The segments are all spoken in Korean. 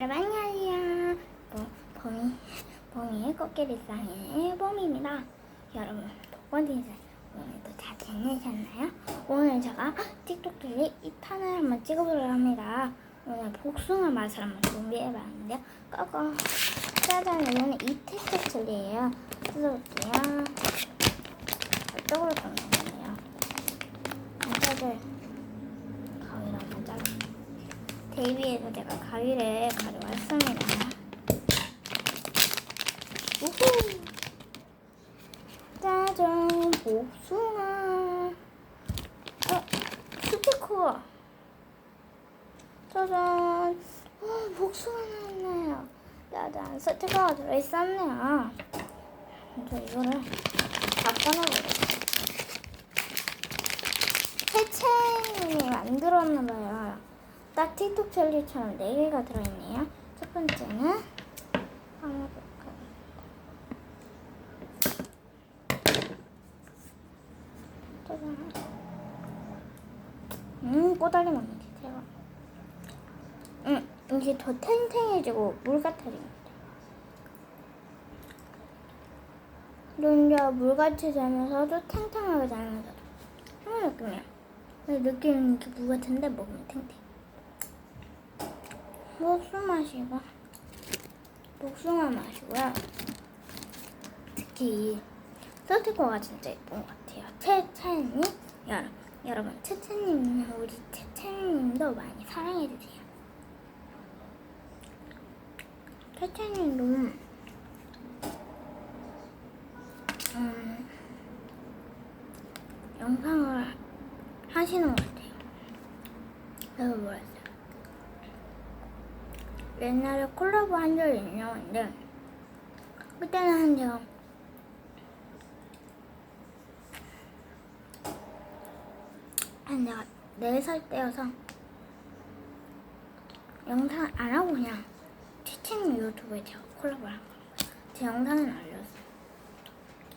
여러분 안녕하세요. 뭐, 봄이 봄이 코끼리 쌍의 봄입니다. 여러분 복권 인생 오늘도 잘 지내셨나요? 오늘 제가 틱톡들이 2탄을 한번 찍어보려 합니다. 오늘 복숭아 맛을 한번 준비해봤는데요. 꺼꺼 짜잔 이거는 이 틱톡들이에요. 뜯어볼게요. 이쪽으로 뜯는데요. 감자들 가위로 한번 잘라. 데이비에서 제가 가위를 가져왔습니다. 우후! 짜잔, 복숭아. 어, 스피커. 짜잔, 어, 복숭아 나왔네요. 짜잔, 스티커가 들어있었네요. 저 이거를 다 꺼내보겠습니다. 해체님이 만들었나봐요. 딱 틱톡 젤리처럼 4개가 들어있네요. 첫 번째는 하나? 짜잔. 음, 꼬다리 먹는 게 대박. 음, 이게 더 탱탱해지고 물 같아집니다. 눈자 물같이 되면서도 탱탱하게 되면서도 좋은 느낌이야. 느낌은 이렇게 물 같은데 먹으면 탱탱. 복숭아 맛이고 복숭아 맛이고요. 특히 이 스티커가 진짜 예쁜 것 같아요. 채채님 여러분 여러분 채채님 우리 채채님도 많이 사랑해 주세요. 채채님도 음, 영상을 하시는 것 같아요. 그래서 뭐랬어요? 옛날에 콜라보 한 적이 있는데 그때는 한적 한 내가 4살 때여서 영상 안 하고 그냥 채팅 유튜브에 제가 콜라보를 한 거예요. 제 영상은 알렸어요.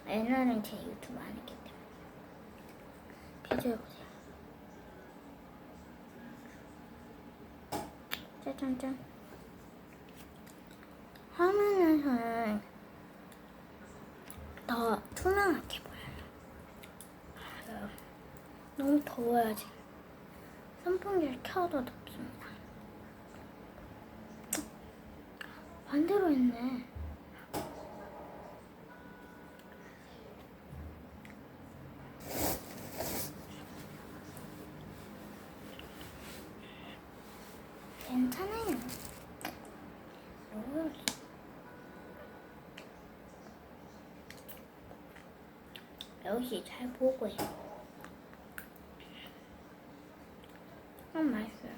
옛날엔 제 유튜브 안 했기 때문에 비교해보세요. 짜잔짠. 화면에서는 더 투명하게 보여요. 아, 너무 더워요 지금. 선풍기를 켜도 덥습니다. 반대로 했네. 괜찮아요. 오. 역시 잘 보고요. 음, 맛있어요.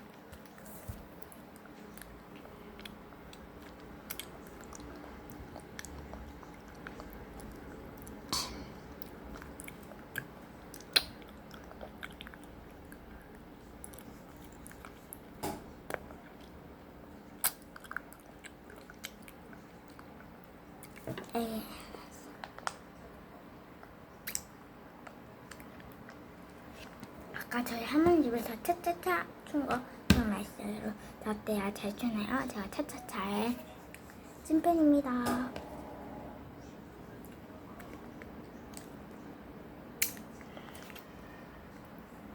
에이. 아까 저희 할머니 집에서 차차차 춘거 기억나시죠? 저 어때요? 잘 추나요? 제가 차차차의 찐팬입니다.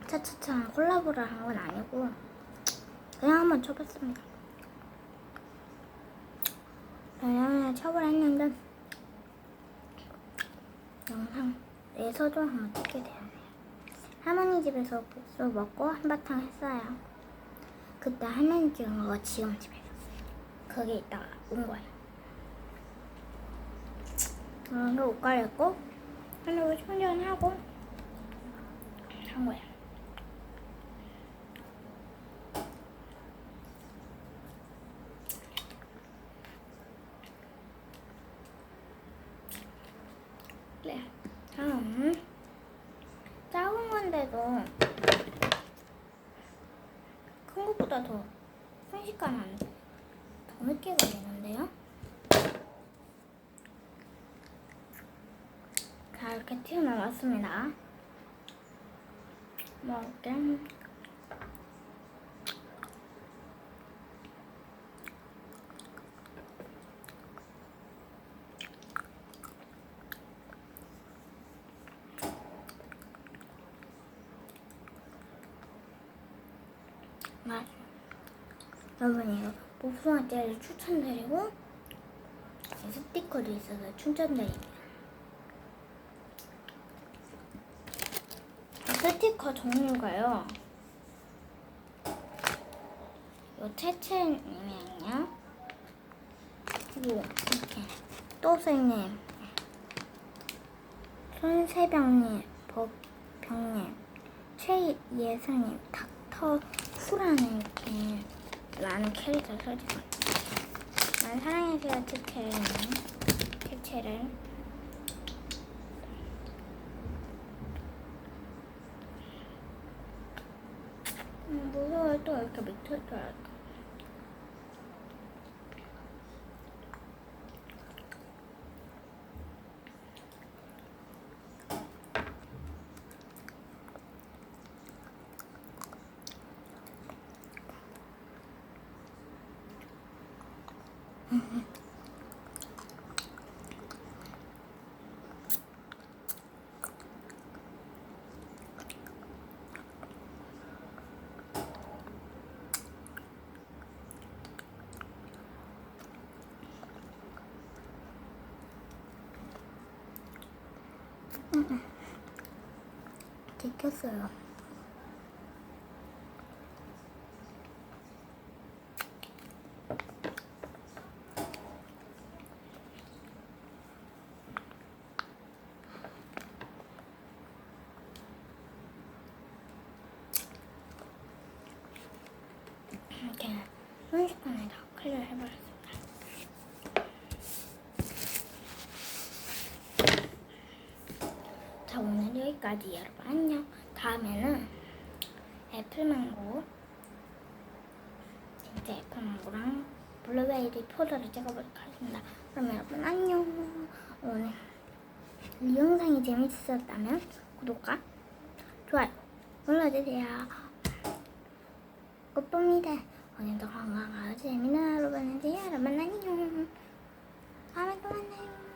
차차차랑 콜라보를 한 건 아니고 그냥 한번 쳐봤습니다. 왜냐면 첩을 했는데 영상에서도 한번 찍게 되었네요. 할머니 집에서 국수 먹고 한바탕 했어요. 그때 할머니 거가 지금 집에서. 거기 있다가 온 거예요. 그래서 옷 갈아입고 하려고 충전하고 한 거예요. 네. 다음 작은 건데도 큰 것보다 더 순식간에 더 늦게 걸리는데요. 자 이렇게 튀어나왔습니다. 먹을게. 여러분 이거 복숭아째를 추천드리고 이 스티커도 있어서 추천드립니다. 이 스티커 종류가요. 요 채채님이랑요. 그리고 이렇게 또생님, 손세병님, 법병님, 최예선님, 닥터 후라는 이렇게 많은 캐릭터 설정. 난 사랑해줘요 채채를 음, 무서워 또 이렇게 밑에 들어갈 까 들켰어요 이렇게 순식간에 다 클리어 해버렸습니다. 자 오늘 여기까지 여러분 안녕. 다음에는 애플망고 진짜 애플망고랑 블루베리 포도를 찍어보도록 하겠습니다. 그럼 여러분 안녕. 오늘 이 영상이 재밌으셨다면 구독과 좋아요 눌러주세요. 꽃봅니다. 오늘도 건강하고 재미난 하루 보내세요. 여러분 안녕. 다음에 또 만나요.